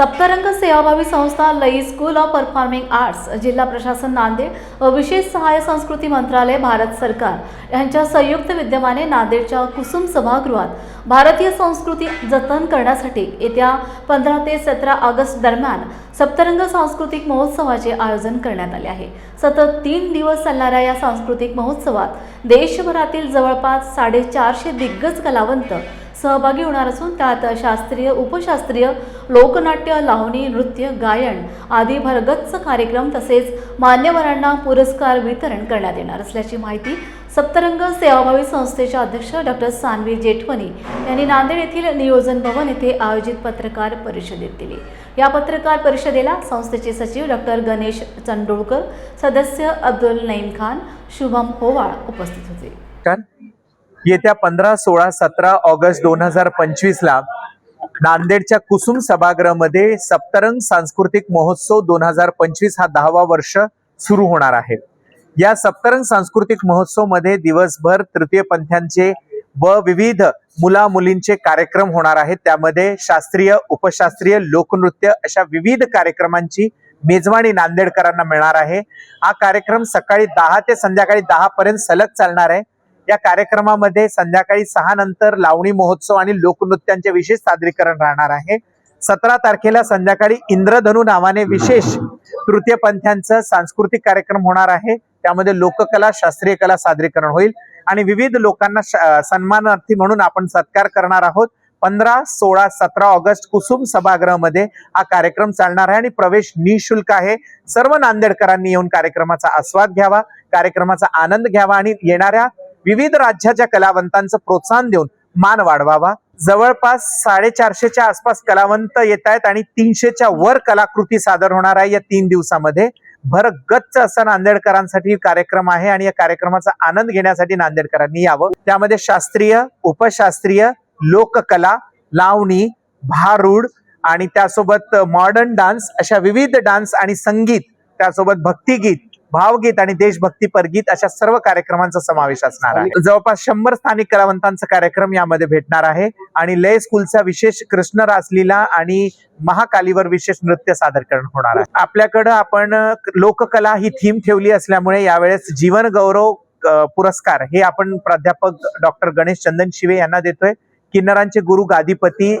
सप्तरंग सेवाभावी संस्था लई स्कूल ऑफ परफॉर्मिंग आर्ट्स जिल्हा प्रशासन नांदेड व विशेष सहाय्य संस्कृती मंत्रालय भारत सरकार. यांच्या संयुक्त विद्यमाने नांदेडच्या कुसुम सभागृहात भारतीय संस्कृती जतन करण्यासाठी येत्या पंधरा ते सतरा ऑगस्ट दरम्यान सप्तरंग सांस्कृतिक महोत्सवाचे आयोजन करण्यात आले आहे. सतत तीन दिवस चालणाऱ्या या सांस्कृतिक महोत्सवात देशभरातील जवळपास साडेचारशे दिग्गज कलावंत सहभागी होणार असून त्यात शास्त्रीय उपशास्त्रीय लोकनाट्य लावणी नृत्य गायन आदी भरगच्च कार्यक्रम तसेच मान्यवरांना पुरस्कार वितरण करण्यात येणार असल्याची माहिती सप्तरंग सेवाभावी संस्थेचे अध्यक्ष डॉक्टर सानवी जेठवणी यांनी नांदेड येथील नियोजन भवन येथे आयोजित पत्रकार परिषदेत दिली. या पत्रकार परिषदेला संस्थेचे सचिव डॉक्टर गणेश चंडोळकर सदस्य अब्दुल नईम खान शुभम होवाळ उपस्थित होते. येत्या पंधरा सोळा सतरा ऑगस्ट दोन हजार पंचवीसला नांदेडच्या कुसुम सभागृहामध्ये सप्तरंग सांस्कृतिक महोत्सव दोन हजार पंचवीस हा दहावा वर्ष सुरू होणार आहे. या सप्तरंग सांस्कृतिक महोत्सवमध्ये दिवसभर तृतीय पंथांचे व विविध मुला मुलींचे कार्यक्रम होणार आहेत. त्यामध्ये शास्त्रीय उपशास्त्रीय लोकनृत्य अशा विविध कार्यक्रमांची मेजवानी नांदेडकरांना मिळणार आहे. हा कार्यक्रम सकाळी दहा ते संध्याकाळी दहा पर्यंत सलग चालणार आहे. या कार्यक्रमामध्ये संध्याकाळी सहा नंतर लावणी महोत्सव आणि लोकनृत्यांचे विशेष सादरीकरण राहणार आहे. सतरा तारखेला संध्याकाळी इंद्रधनु नावाने विशेष तृतीय पंथ्यांचं सांस्कृतिक कार्यक्रम होणार आहे. त्यामध्ये लोककला शास्त्रीय कला सादरीकरण होईल आणि विविध लोकांना सन्मानार्थी म्हणून आपण सत्कार करणार आहोत. पंधरा सोळा सतरा ऑगस्ट कुसुम सभागृहामध्ये हा कार्यक्रम चालणार आहे आणि प्रवेश निशुल्क आहे. सर्व नांदेडकरांनी येऊन कार्यक्रमाचा आस्वाद घ्यावा कार्यक्रमाचा आनंद घ्यावा आणि येणाऱ्या विविध राज्याच्या कलावंतांचं प्रोत्साहन देऊन मान वाढवावा. जवळपास साडेचारशेच्या आसपास कलावंत येत आहेत आणि तीनशेच्या वर कलाकृती सादर होणार आहे या तीन दिवसामध्ये. भरगच्च असा नांदेडकरांसाठी कार्यक्रम आहे आणि या कार्यक्रमाचा आनंद घेण्यासाठी नांदेडकरांनी यावं. त्यामध्ये शास्त्रीय उपशास्त्रीय लोककला लावणी भारूड आणि त्यासोबत मॉडर्न डान्स अशा विविध डान्स आणि संगीत त्यासोबत भक्तिगीत भावगीत आणि देशभक्तीपर गीत अशा सर्व कार्यक्रमांचा समावेश असणार आहे. जवळपास शंभर स्थानिक कलावंतांचा कार्यक्रम यामध्ये भेटणार आहे आणि लय स्कूलचा विशेष कृष्ण रासलीला आणि महाकालीवर विशेष नृत्य सादरीकरण होणार आहे. आपल्याकडं आपण लोककला ही थीम ठेवली असल्यामुळे यावेळेस जीवन गौरव पुरस्कार हे आपण प्राध्यापक डॉक्टर गणेश चंदन शिवे यांना देतोय. किन्नरांचे गुरु गादीपती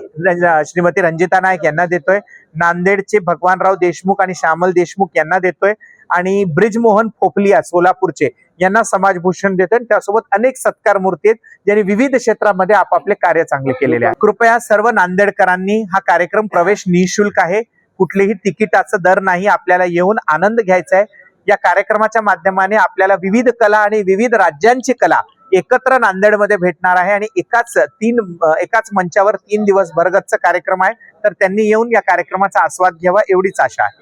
श्रीमती रंजिता नायक यांना देतोय. नांदेडचे भगवानराव देशमुख आणि श्यामल देशमुख यांना देतोय. आणि ब्रिजमोहन फोपलिया सोलापूरचे यांना समाजभूषण देतोय. त्यासोबत अनेक सत्कार मूर्ती आहेत ज्यांनी विविध क्षेत्रामध्ये आपापले कार्य चांगले केलेले आहे कृपया सर्व नांदेडकरांनी हा कार्यक्रम प्रवेश निशुल्क आहे. कुठलेही तिकिटाचं दर नाही. आपल्याला येऊन आनंद घ्यायचा आहे. या कार्यक्रमाच्या माध्यमाने आपल्याला विविध कला आणि विविध राज्यांची कला एकत्र नांदेडमध्ये भेटणार आहे आणि एकाच तीन एकाच मंचावर तीन दिवस भरगतचा कार्यक्रम आहे. तर त्यांनी येऊन या कार्यक्रमाचा आस्वाद घ्यावा एवढीच आशा आहे.